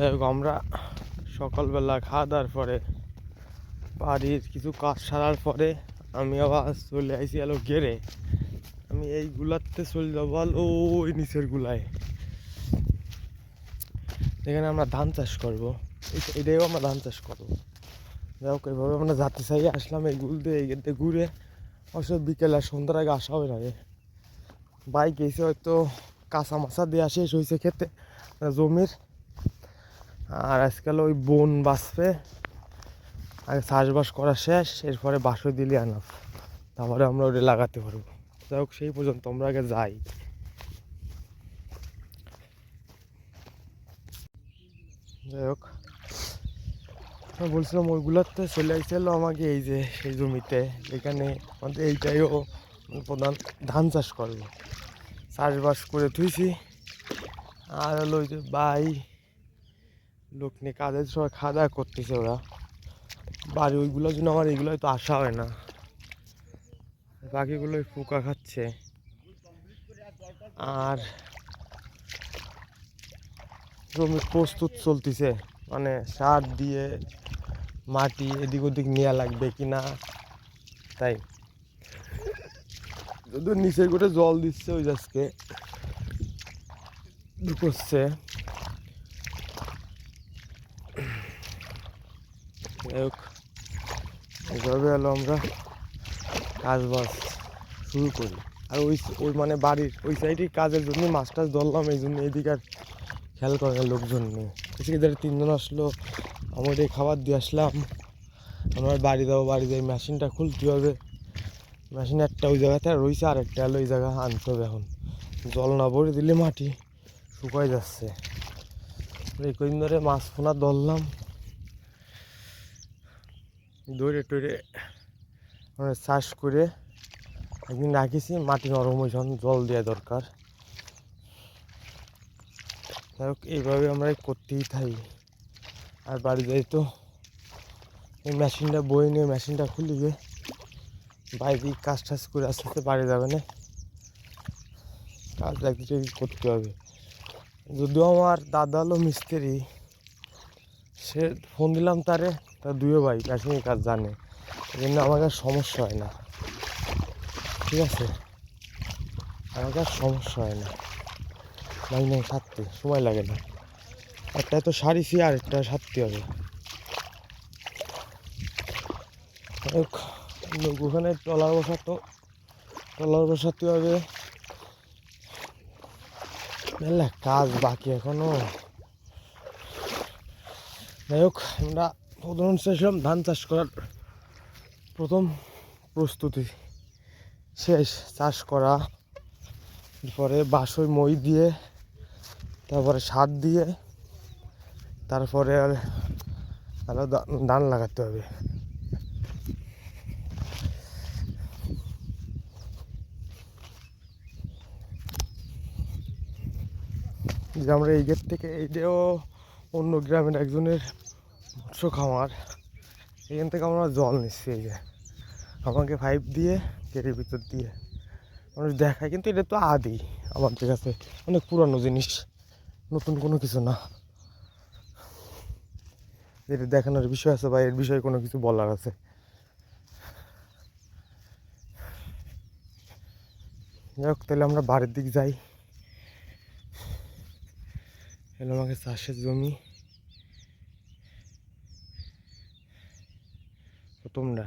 যাই হোক আমরা সকালবেলা খাওয়া দাওয়ার পরে বাড়ির কিছু কাজ সারার পরে আমি আবার চলে আইসি আলো গেরে আমি এই গুলাতে চলে যাব আল ওই নিচের গুলায়। এখানে আমরা ধান চাষ করব। এটাও আমরা ধান চাষ করব। যাই হোক এইভাবে আমরা যাতে চাই আসলাম এই গুল দিয়ে, এই গেটে ঘুরে। অবশ্য বিকেল আর সন্ধ্যার আগে আসা হবে না রে। বাইক এসে হয়তো কাঁচা মাছা দিয়ে শেষ হয়েছে খেতে জমির আর আজকাল ওই বন বাঁচবে। আগে চাষবাস করা শেষ, এরপরে বাসও দিলে আনাফ তারপরে আমরা ওটা লাগাতে পারব। যাই হোক, সেই পর্যন্ত আমরা আগে যাই। যাই হোক বলছিলাম ওইগুলোতে চলে আসছিল আমাকে এই যে, সেই জমিতে। এখানে আমাদের এইটাইও প্রধান ধান চাষ করব চাষবাস করে থুইছি। আর হলো ওই যে বাই। লোক নিয়ে কাজের সময় খাওয়া দাওয়া করতেছে ওরা। বাড়ি ওইগুলোর জন্য আমার এইগুলো তো আসা হয় না। বাকিগুলোই পোকা খাচ্ছে। আর জমি প্রস্তুত চলতেছে। মানে সার দিয়ে মাটি এদিক ওদিক নেওয়া লাগবে কি না, তাই। যদিও নিচের গোটে জল দিচ্ছে ওই আজকে করছে যাই হোক। এইভাবে হলো আমরা কাজ বাজ শুরু করি। আর ওই ওই মানে বাড়ির, ওই সাইডে কাজের জন্য মাছ টাছ ধরলাম, এই জন্য এদিকে আর খেয়াল করে না লোকজন নেই। এসে ধরে তিনজন আসলো এই খাবার দিয়ে আসলাম। আমার বাড়ি যাব, বাড়ি যাই মেশিনটা খুলতে হবে। মেশিন একটা ওই জায়গাতে রয়েছে আর একটা হলো ওই জায়গা আনতে হবে এখন। জল না ভরে দিলে মাটি শুকাই যাচ্ছে। এই কদিন ধরে মাছ ফোনা ধরলাম। দৌড়ে টরে মানে চাষ করে একদিন রাখিছি, মাটি নরম হয়েছে জল দেওয়া দরকার। যাই হোক, এইভাবে আমরা করতেই থাকি। আর বাড়ি যাই তো, এই মেশিনটা বই নিয়ে মেশিনটা খুলি গিয়ে বাইরে কাজ টাজ করে আস্তে আস্তে বাড়ি যাবে না। কাজ একদিকে করতে হবে? যদিও আমার দাদা হলো মিস্ত্রি, সে ফোন দিলাম তারে তার দুইও ভাই মেশিনের কাজ জানে। এই জন্য আমার আর সমস্যা হয় না। ঠিক আছে? আমার আর সমস্যা হয় না। নাই নাই সারতে সময় লাগে না। একটা তো সারিছি আর একটা সারতে হবে। ওখানে ট্রলার বসাতো ট্রলার বসাতে হবে। মেলা কাজ বাকি এখনও। যাই হোক আমরা প্রথম শেষলাম ধান চাষ করার প্রথম প্রস্তুতি। শেষ চাষ করা তারপরে বাসই মই দিয়ে, তারপরে সার দিয়ে, তারপরে আর আরও ধান লাগাতে হবে। যে আমরা এই গেট থেকে এইটাও অন্য গ্রামের একজনের মৎস্য খামার। এখান থেকে আমরা জল নিচ্ছি এই যে। আমাকে পাইপ দিয়ে, গেটের ভিতর দিয়ে। মানুষ দেখায়, কিন্তু এটা তো আদি আমাদের কাছে। অনেক পুরানো জিনিস, নতুন কোনো কিছু না। এটা দেখানোর বিষয় আছে বা এর বিষয়ে কোনো কিছু বলার আছে? যাই হোক, তাহলে আমরা বাড়ির দিক যাই। আমাকে চাষের জমি। তোমরা